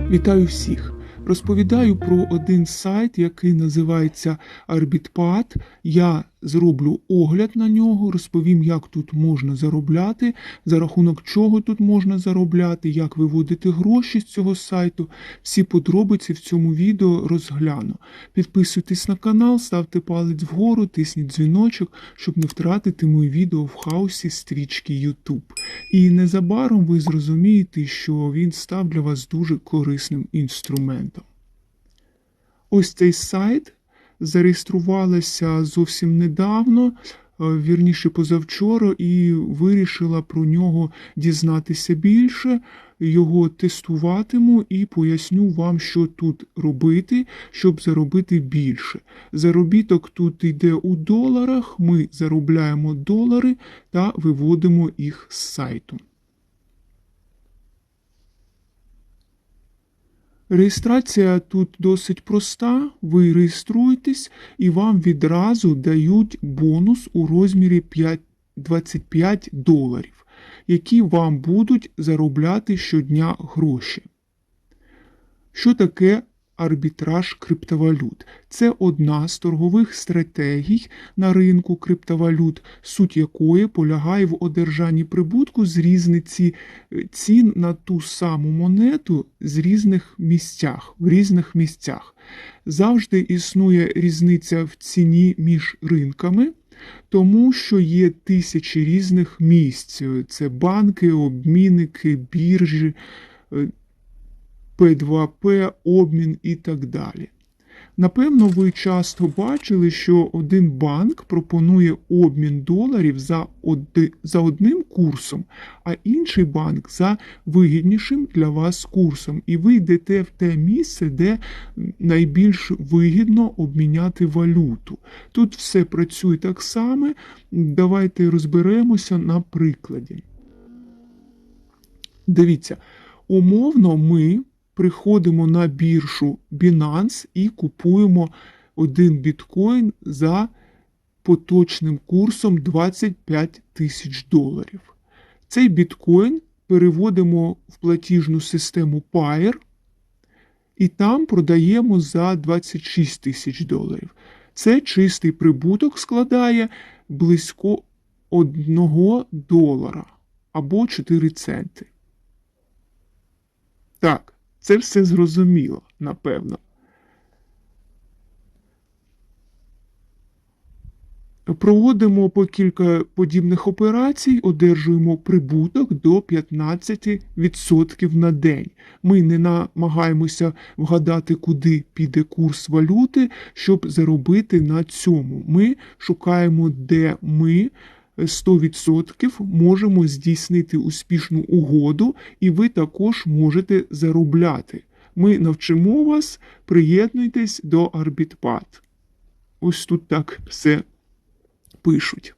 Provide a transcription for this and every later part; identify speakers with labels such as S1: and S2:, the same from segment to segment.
S1: Вітаю всіх! Розповідаю про один сайт, який називається Arbitpad. Я зроблю огляд на нього, розповім, як тут можна заробляти, за рахунок чого тут можна заробляти, як виводити гроші з цього сайту. Всі подробиці в цьому відео розгляну. Підписуйтесь на канал, ставте палець вгору, тисніть дзвіночок, щоб не втратити мої відео в хаосі стрічки YouTube. І незабаром ви зрозумієте, що він став для вас дуже корисним інструментом. Ось цей сайт зареєструвалася зовсім недавно, е, вірніше позавчора, і вирішила про нього дізнатися більше. Його тестуватиму і поясню вам, що тут робити, щоб заробити більше. Заробіток тут йде у доларах. Ми заробляємо долари та виводимо їх з сайту. Реєстрація тут досить проста. Ви реєструєтесь і вам відразу дають бонус у розмірі 5, 25 доларів, які вам будуть заробляти щодня гроші. Що таке арбітраж криптовалют? Це одна з торгових стратегій на ринку криптовалют, суть якої полягає в одержанні прибутку з різниці е, цін на ту саму монету з різних місцях, в різних місцях. Завжди існує різниця в ціні між ринками. Тому що є тисячі різних місць: це банки, обмінники, біржі, е, П2П, обмін і так далі. Напевно, ви часто бачили, що один банк пропонує обмін доларів за, оди, за одним курсом, а інший банк за вигіднішим для вас курсом. І ви йдете в те місце, де найбільш вигідно обміняти валюту. Тут все працює так само. Давайте розберемося на прикладі. Дивіться, умовно, ми приходимо на біржу Binance і купуємо один біткоін за поточним курсом 25 тисяч доларів. Цей біткоін переводимо в платіжну систему Pair і там продаємо за 26 тисяч доларів. Це чистий прибуток складає близько 1 долара або 4 центи. Так. Це все зрозуміло, напевно. Проводимо по кілька подібних операцій, одержуємо прибуток до 15% на день. Ми не намагаємося вгадати, куди піде курс валюти, щоб заробити на цьому. Ми шукаємо, де ми 100% можемо здійснити успішну угоду, і ви також можете заробляти. Ми навчимо вас, приєднуйтесь до Арбітпад. Ось тут так все пишуть.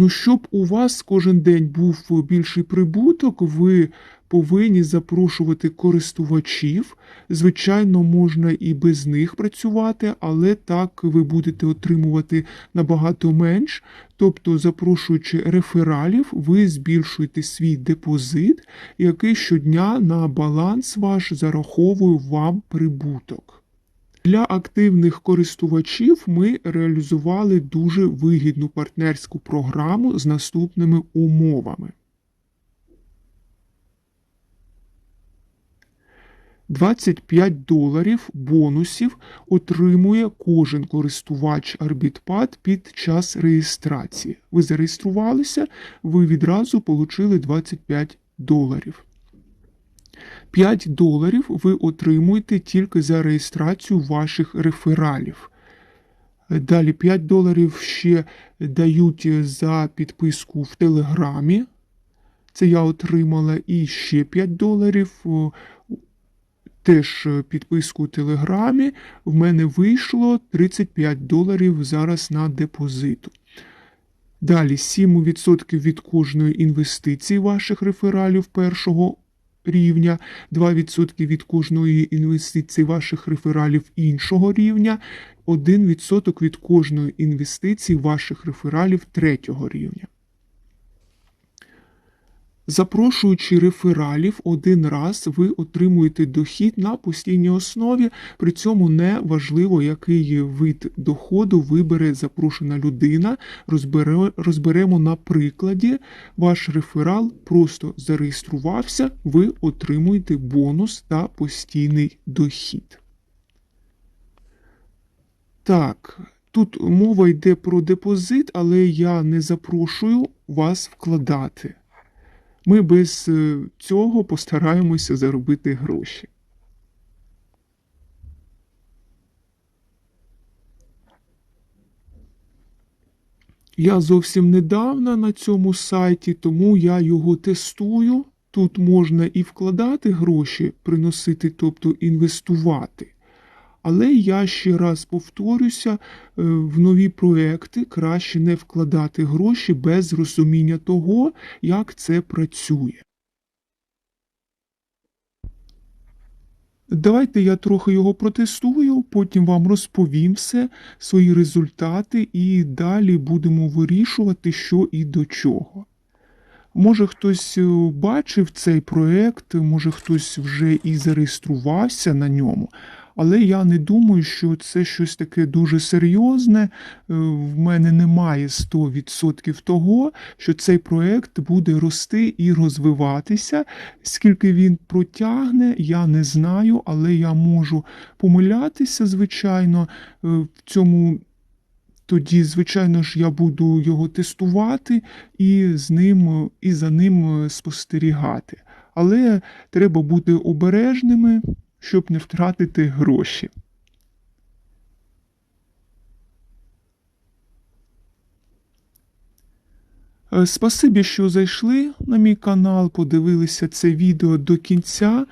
S1: Ну, щоб у вас кожен день був більший прибуток, ви повинні запрошувати користувачів. Звичайно, можна і без них працювати, але так ви будете отримувати набагато менш. Тобто, запрошуючи рефералів, ви збільшуєте свій депозит, який щодня на баланс ваш зараховує вам прибуток. Для активних користувачів ми реалізували дуже вигідну партнерську програму з наступними умовами. 25 доларів бонусів отримує кожен користувач Арбітпад під час реєстрації. Ви зареєструвалися, ви відразу отримали 25 доларів. 5 доларів ви отримуєте тільки за реєстрацію ваших рефералів. Далі 5 доларів ще дають за підписку в Телеграмі. Це я отримала і ще 5 доларів. Теж підписку у Телеграмі. В мене вийшло 35 доларів зараз на депозиту. Далі 7% від кожної інвестиції ваших рефералів першого рівня, 2% від кожної інвестиції ваших рефералів іншого рівня, 1% від кожної інвестиції ваших рефералів третього рівня. Запрошуючи рефералів один раз, ви отримуєте дохід на постійній основі. При цьому не важливо, який вид доходу вибере запрошена людина. Розбере, розберемо на прикладі. Ваш реферал просто зареєструвався, ви отримуєте бонус та постійний дохід. Так, тут мова йде про депозит, але я не запрошую вас вкладати. Ми без е, цього постараємося заробити гроші. Я зовсім недавно на цьому сайті, тому я його тестую. Тут можна і вкладати гроші, приносити, тобто інвестувати. Але я ще раз повторюся, е, в нові проекти краще не вкладати гроші без розуміння того, як це працює. Давайте я трохи його протестую, потім вам розповім все, свої результати, і далі будемо вирішувати, що і до чого. Може, хтось е, бачив цей проект, може хтось вже і зареєструвався на ньому, але я не думаю, що це щось таке дуже серйозне. Е, В мене немає 100% того, що цей проект буде рости і розвиватися. Скільки він протягне, я не знаю, але я можу помилятися, звичайно, Е, в цьому. Тоді, звичайно ж, я буду його тестувати і з ним і за ним е, спостерігати. Але треба бути обережними, щоб не втратити гроші. Е, Спасибі, що зайшли на мій канал, подивилися це відео до кінця.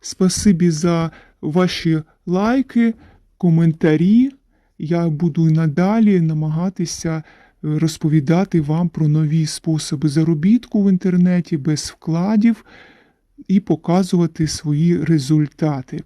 S1: Спасибі за ваші лайки, коментарі. Я буду надалі намагатися е, розповідати вам про нові способи заробітку в інтернеті без вкладів і показувати свої результати.